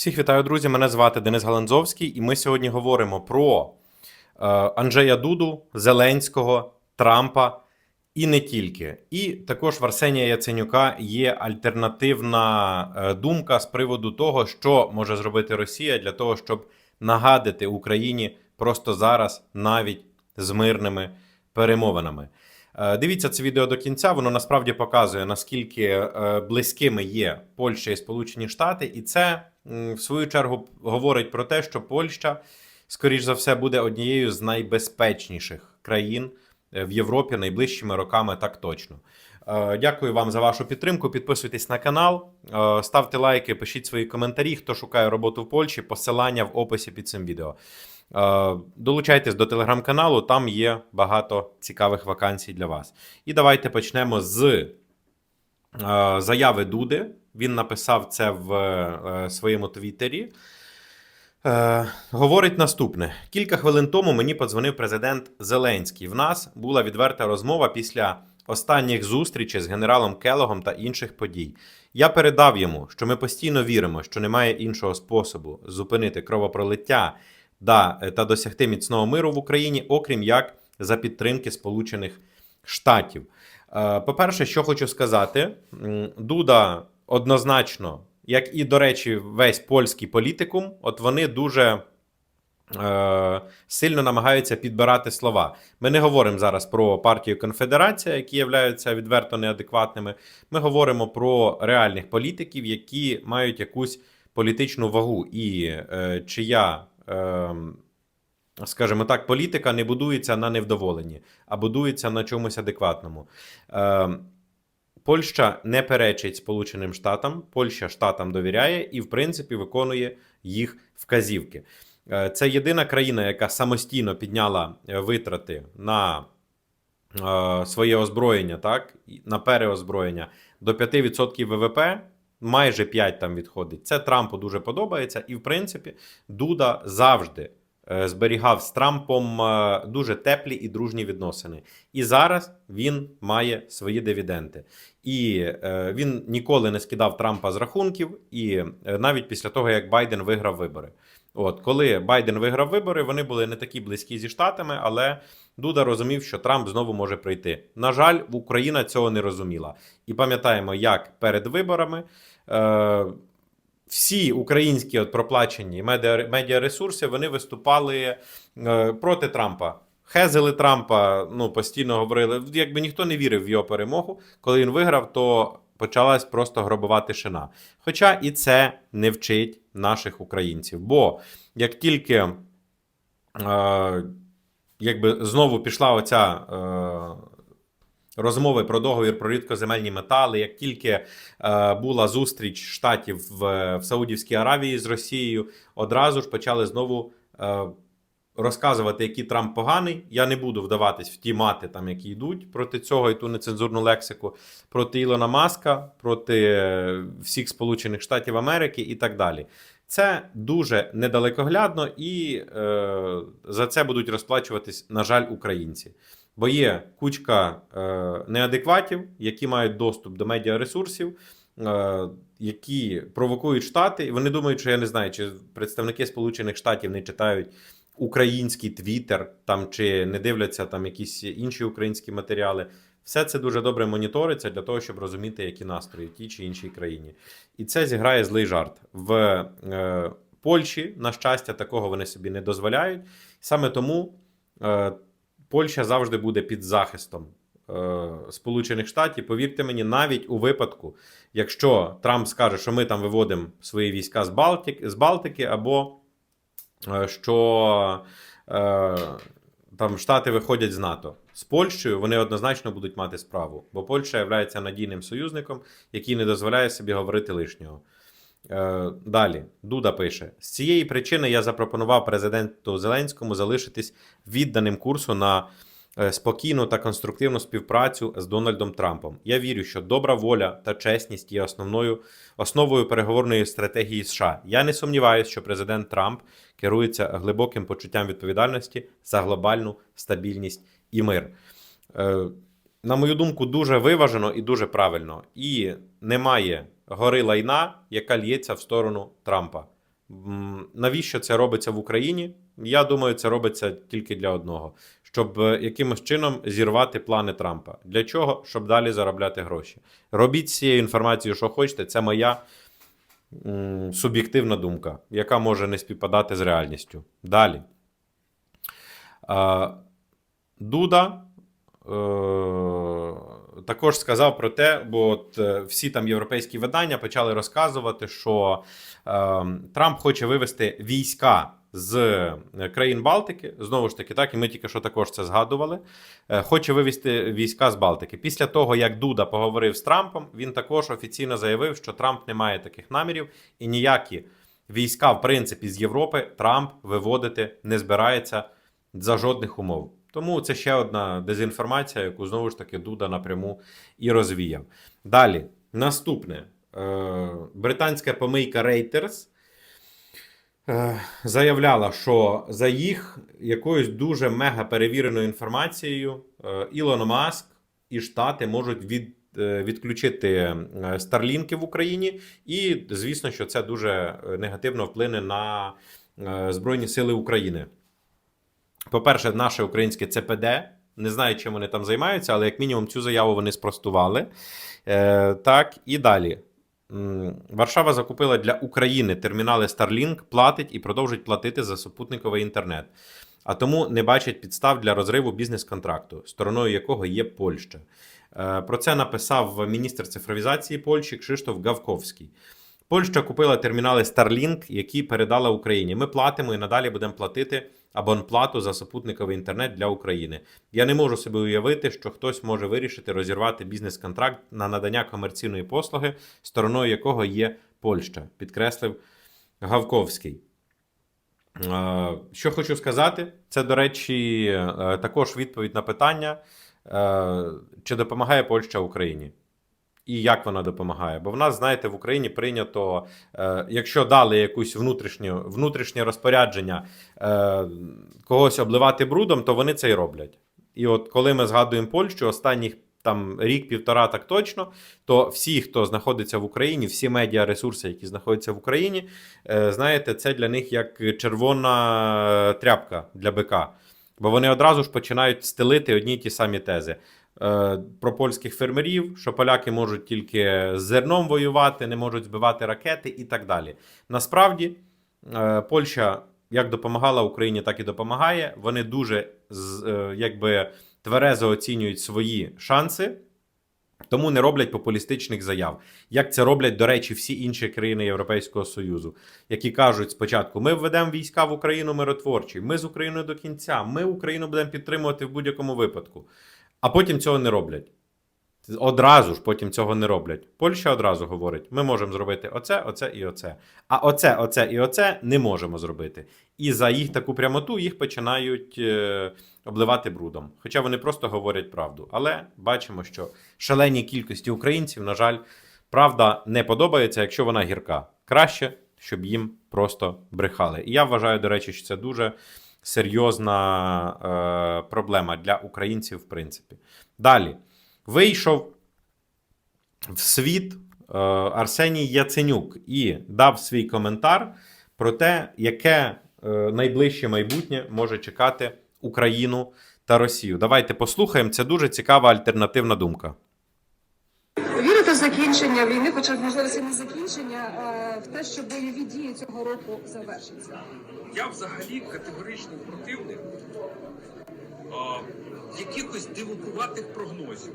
Всіх вітаю, друзі! Мене звати Денис Галанзовський, і ми сьогодні говоримо про е, Анджея Дуду, Зеленського, Трампа і не тільки. І також в Арсенія Яценюка є альтернативна е, думка з приводу того, що може зробити Росія для того, щоб нагадити Україні просто зараз навіть з мирними перемовинами. Е, Дивіться це відео до кінця. Воно насправді показує наскільки е, близькими є Польща і Сполучені Штати, і це в свою чергу говорить про те, що Польща, скоріш за все, буде однією з найбезпечніших країн е, в Європі найближчими роками. Так точно. Е, Дякую вам за вашу підтримку. Підписуйтесь на канал, е, ставте лайки, пишіть свої коментарі. Хто шукає роботу в Польщі, посилання в описі під цим відео. Долучайтесь до телеграм-каналу, там є багато цікавих вакансій для вас. І давайте почнемо з заяви Дуди. Він написав це в е, своєму твіттері. Е, говорить наступне: кілька хвилин тому мені подзвонив президент Зеленський. В нас була відверта розмова після останніх зустрічей з генералом Келогом та інших подій. Я передав йому, що ми постійно віримо, що немає іншого способу зупинити кровопролиття да, е, та досягти міцного миру в Україні, окрім як за підтримки Сполучених Штатів. Е, По-перше, що хочу сказати, Дуда однозначно, як і, до речі, весь польський політикум, от вони дуже е, сильно намагаються підбирати слова. Ми не говоримо зараз про партію Конфедерація, які являються відверто неадекватними. Ми говоримо про реальних політиків, які мають якусь політичну вагу, і е, чия. Е, Скажімо так, політика не будується на невдоволенні, а будується на чомусь адекватному. Е, Польща не перечить Сполученим Штатам, Польща штатам довіряє і, в принципі, виконує їх вказівки. Е, Це єдина країна, яка самостійно підняла е, витрати на е, своє озброєння, так, на переозброєння до 5% ВВП. Майже 5 там відходить. Це Трампу дуже подобається, і в принципі Дуда завжди зберігав з Трампом е, дуже теплі і дружні відносини. І зараз він має свої дивіденди. І е, він ніколи не скидав Трампа з рахунків, і е, навіть після того, як Байден виграв вибори. От коли Байден виграв вибори, вони були не такі близькі зі штатами, але Дуда розумів, що Трамп знову може прийти. На жаль, Україна цього не розуміла. І пам'ятаємо, як перед виборами. Е, всі українські от проплачені медіа, медіаресурси вони виступали е, проти Трампа. Хезили Трампа, ну постійно говорили. Якби ніхто не вірив в його перемогу, коли він виграв, то почалась просто гробова тишина. Хоча і це не вчить наших українців. Бо як тільки е, якби знову пішла оця. Е, Розмови про договір про рідкоземельні метали. Як тільки е, була зустріч штатів в, в Саудівській Аравії з Росією, одразу ж почали знову е, розказувати, який Трамп поганий. Я не буду вдаватись в ті мати, там, які йдуть проти цього і ту нецензурну лексику, проти Ілона Маска, проти всіх Сполучених Штатів Америки і так далі. Це дуже недалекоглядно, і е, за це будуть розплачуватись, на жаль, українці. Бо є кучка е, неадекватів, які мають доступ до медіаресурсів, е, які провокують штати, і вони думають, що я не знаю, чи представники Сполучених Штатів не читають український твіттер там чи не дивляться там якісь інші українські матеріали. Все це дуже добре моніториться для того, щоб розуміти, які настрої в тій чи іншій країні. І це зіграє злий жарт. В е, Польщі, на щастя, такого вони собі не дозволяють. Саме тому. Е, Польща завжди буде під захистом е, Сполучених Штатів. Повірте мені, навіть у випадку, якщо Трамп скаже, що ми там виводимо свої війська з Балтики, з Балтики або е, що е, там Штати виходять з НАТО. З Польщею вони однозначно будуть мати справу, бо Польща є надійним союзником, який не дозволяє собі говорити лишнього. Е, Далі Дуда пише: з цієї причини я запропонував президенту Зеленському залишитись відданим курсу на е, спокійну та конструктивну співпрацю з Дональдом Трампом. Я вірю, що добра воля та чесність є основною основою переговорної стратегії США. Я не сумніваюся, що президент Трамп керується глибоким почуттям відповідальності за глобальну стабільність і мир. Е, На мою думку, дуже виважено і дуже правильно. І немає гори лайна, яка лється в сторону Трампа. Навіщо це робиться в Україні? Я думаю, це робиться тільки для одного, щоб е, якимось чином зірвати плани Трампа. Для чого? Щоб далі заробляти гроші. Робіть цією інформацією, що хочете. Це моя суб'єктивна думка, яка може не співпадати з реальністю. Далі. А, Дуда е, також сказав про те, бо от е, всі там європейські видання почали розказувати, що е, Трамп хоче вивести війська з е, країн Балтики. Знову ж таки, так, і ми тільки що також це згадували. Е, хоче вивести війська з Балтики. Після того, як Дуда поговорив з Трампом, він також офіційно заявив, що Трамп не має таких намірів і ніякі війська, в принципі, з Європи Трамп виводити не збирається за жодних умов. Тому це ще одна дезінформація, яку знову ж таки Дуда напряму і розвіяв. Далі, наступне. Е, Британська помийка Reuters е, заявляла, що за їх якоюсь дуже мега перевіреною інформацією е, Ілон Маск і Штати можуть від, відключити старлінки в Україні, і звісно, що це дуже негативно вплине на Збройні Сили України. По-перше, наше українське ЦПД. Не знаю, чим вони там займаються, але як мінімум цю заяву вони спростували. Е, так, і далі. Варшава закупила для України термінали Starlink, платить і продовжить платити за супутниковий інтернет. А тому не бачить підстав для розриву бізнес-контракту, стороною якого є Польща. Е, Про це написав міністр цифровізації Польщі Кшиштоф Гавковський. Польща купила термінали Starlink, які передала Україні. Ми платимо і надалі будемо платити абонплату за супутниковий інтернет для України. Я не можу собі уявити, що хтось може вирішити розірвати бізнес-контракт на надання комерційної послуги, стороною якого є Польща, підкреслив Гавковський. Е, Що хочу сказати, це, до речі, е, також відповідь на питання, е, чи допомагає Польща Україні. І як вона допомагає? Бо в нас, знаєте, в Україні прийнято, е, якщо дали якусь внутрішню, внутрішнє розпорядження е, когось обливати брудом, то вони це й роблять. І от коли ми згадуємо Польщу, останніх там рік-півтора, так точно, то всі, хто знаходиться в Україні, всі медіаресурси, які знаходяться в Україні, е, знаєте, це для них як червона тряпка для бика. Бо вони одразу ж починають стелити одні й ті самі тези. Е, Про польських фермерів, що поляки можуть тільки з зерном воювати, не можуть збивати ракети і так далі. Насправді, е, Польща як допомагала Україні, так і допомагає. Вони дуже е, якби тверезо оцінюють свої шанси. Тому не роблять популістичних заяв, як це роблять, до речі, всі інші країни Європейського Союзу, які кажуть спочатку: ми введемо війська в Україну миротворчі, ми з Україною до кінця, ми Україну будемо підтримувати в будь-якому випадку. А потім цього не роблять. Одразу ж потім цього не роблять. Польща одразу говорить: ми можемо зробити оце, оце і оце. А оце, оце і оце не можемо зробити. І за їх таку прямоту їх починають е, обливати брудом. Хоча вони просто говорять правду. Але бачимо, що шаленій кількості українців, на жаль, правда не подобається, якщо вона гірка. Краще, щоб їм просто брехали. І я вважаю, до речі, що це дуже серйозна е, проблема для українців, в принципі. Далі. Вийшов в світ е, Арсеній Яценюк і дав свій коментар про те, яке е, найближче майбутнє може чекати Україну та Росію. Давайте послухаємо. Це дуже цікава альтернативна думка. Закінчення війни, хоча можливо це не закінчення, а в те, що бойові дії цього року завершаться. Я взагалі категоричний противник а, якихось дивокуватих прогнозів.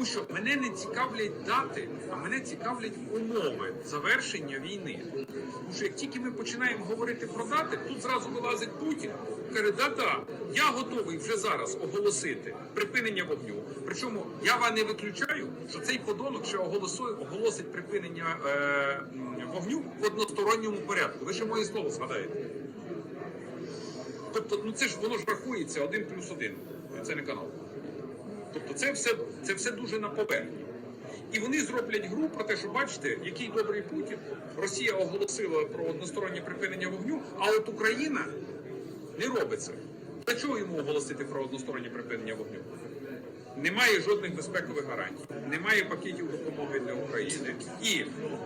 Тому що мене не цікавлять дати, а мене цікавлять умови завершення війни. Тому що як тільки ми починаємо говорити про дати, тут зразу вилазить Путін, каже, да-да, я готовий вже зараз оголосити припинення вогню. Причому я вас не виключаю, що цей подонок ще оголосує, оголосить припинення е, вогню в односторонньому порядку. Ви ще моє слово згадаєте. Тобто, ну це ж воно ж рахується один плюс один. Це не канал. Тобто, це все, це все дуже на поверхні. І вони зроблять гру про те, що бачите, який добрий Путін. Росія оголосила про одностороннє припинення вогню, а от Україна не робить це. Для чого йому оголосити про одностороннє припинення вогню? Немає жодних безпекових гарантій, немає пакетів допомоги для України і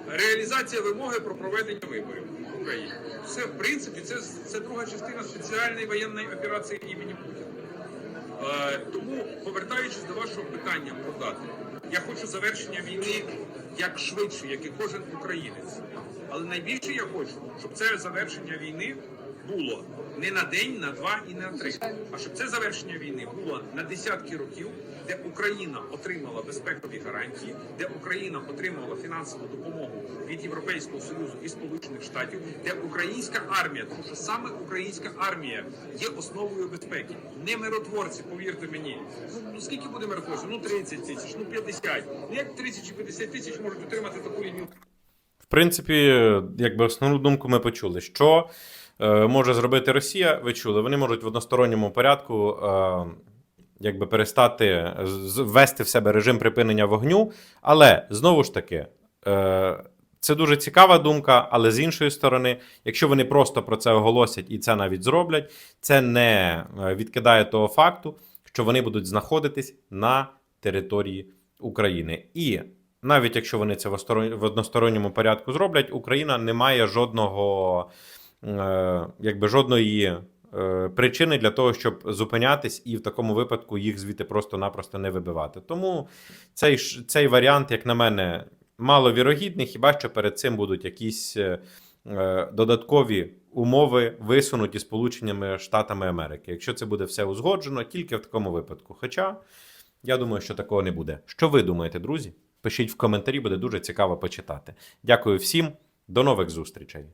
реалізація вимоги про проведення виборів в Україні. Все в принципі, це, це друга частина спеціальної воєнної операції імені Путіна. Е, тому, повертаючись до вашого питання про дати, я хочу завершення війни як швидше, як і кожен українець. Але найбільше я хочу, щоб це завершення війни було не на день, на два і на три, а щоб це завершення війни було на десятки років, де Україна отримала безпекові гарантії, де Україна отримала фінансову допомогу від Європейського союзу і Сполучених Штатів, де українська армія, тому що саме українська армія є основою безпеки. Не миротворці, повірте мені. Ну, ну скільки буде миротворців? Ну 30 тисяч, ну 50. Ну як 30 чи 50 тисяч можуть отримати таку лінію В принципі, якби основну думку ми почули, що може зробити Росія, ви чули, вони можуть в односторонньому порядку е, якби перестати ввести в себе режим припинення вогню. Але знову ж таки, е, це дуже цікава думка, але з іншої сторони, якщо вони просто про це оголосять і це навіть зроблять, це не е, відкидає того факту, що вони будуть знаходитись на території України. І навіть якщо вони це в осторон- односторонньому порядку зроблять, Україна не має жодного, е, якби жодної е, причини для того, щоб зупинятись і в такому випадку їх звідти просто-напросто не вибивати. Тому цей, цей варіант, як на мене, маловірогідний, хіба що перед цим будуть якісь е, е, додаткові умови висунуті Сполученими Штатами Америки. Якщо це буде все узгоджено, тільки в такому випадку. Хоча я думаю, що такого не буде. Що ви думаєте, друзі? Пишіть в коментарі, буде дуже цікаво почитати. Дякую всім, до нових зустрічей.